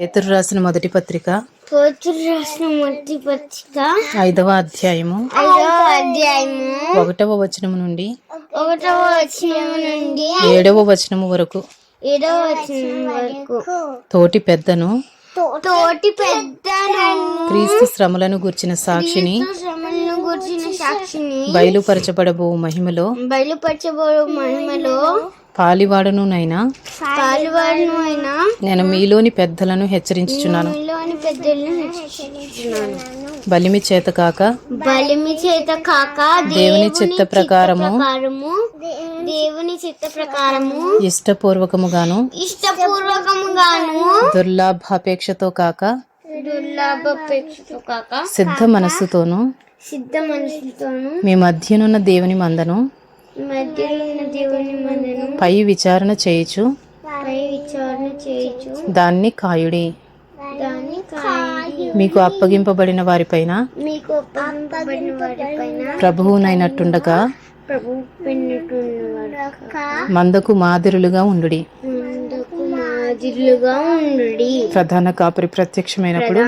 పేతురు రాసిన మొదటి పత్రిక. పోతురు రాసిన మొదటి పత్రిక. ఐదవ అధ్యాయము. ఐదవ అధ్యాయము. ఒకటవ వచనము నుండి. ఒకటవ వచనం నుండి. ఏడవ వచనము వరకు. ఏడవ వచనం వరకు. తోటి పెద్దను. తోటి పెద్ద క్రీస్తు శ్రమలను గుర్చిన సాక్షిని. శ్రమలను గుర్చిన సాక్షిని. బయలుపరచబడబో మహిమలో. బయలుపరచబడు మహిమలో. పాలివాడనునైనా పాలువాడును అయినా నేను మీలోని పెద్దలను హెచ్చరించుచున్నాను. మీలోని పెద్దలను హెచ్చరిస్తున్నాను బలిమి చేత కాక బలిమి చేత కాక దేవుని చిత్త ప్రకారము దేవుని చిత్త ప్రకారము ఇష్టపూర్వకముగాను ఇష్టపూర్వకముగాను దుర్లాభాపేక్షతో కాక దుర్లాభపేక్షతో కాక సిద్ధ మనస్సుతోనూ సిద్ధ మనసుతోను మీ మధ్యనున్న దేవుని మందను మధ్యలో ఉన్న దేవుని మనను పై విచారణ చేయుచు దాన్ని కాయుడి. మీకు అప్పగింపబడిన వారిపైన ప్రభువునైనట్టుండగా మందకు మాదిరులుగా ఉండి ప్రధాన కాపరి ప్రత్యక్షమైనప్పుడు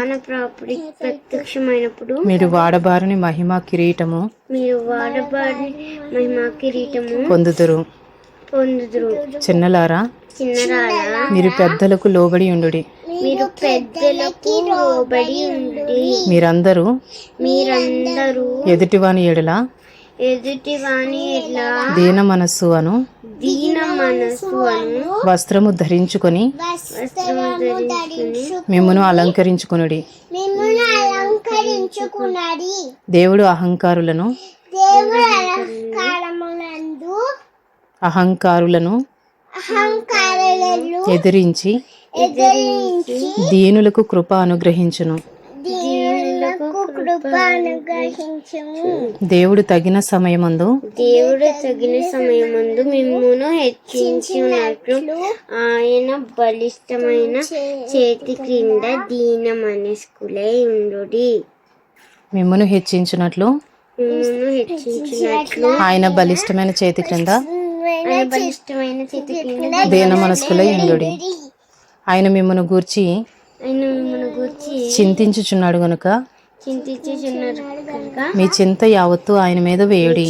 ప్రత్యక్షమైనప్పుడు మీరు వాడబారని మహిమ కిరీటము మీరు వాడబడి మహిమా కిరీటము పొందుదురు. చిన్నలారా? మీరు పెద్దలకు లోబడి ఉండుడి. మీరు పెద్దలకు లోబడి ఉండి మీరందరూ మీరందరూ ఎదుటివాని ఎడల? ఎదుటి వాణి ఎట్లా దీన మనస్సు అను దీన మనసు అను వస్త్రము ధరించుకొని వస్త్రము ధరించుకుని మిమ్మను అలంకరించుకునుడి. దేవుడు అహంకారులను దేవుడు అహంకారులను అహంకారాలు ఎదిరించి దీనులకు కృప అనుగ్రహించును. దేవుడు తగిన సమయమందు దేవుడు తగిన సమయమందు మిమ్మును హెచ్చించినట్లు ఆయన బలిష్టమైన చేతి క్రింద దీన మనస్కులై ఉండు మిమ్మను హెచ్చించున్నట్లు మిమ్మును హెచ్చించినట్లు ఆయన బలిష్టమైన చేతి క్రింద దీన మనస్కులై ఉండుడి ఆయన మిమ్మను గూర్చి ఆయన మిమ్మల్ని గురించి చింతించుచున్నాడు గనుక మీ చింత యావత్తు ఆయన మీద వేయుడి.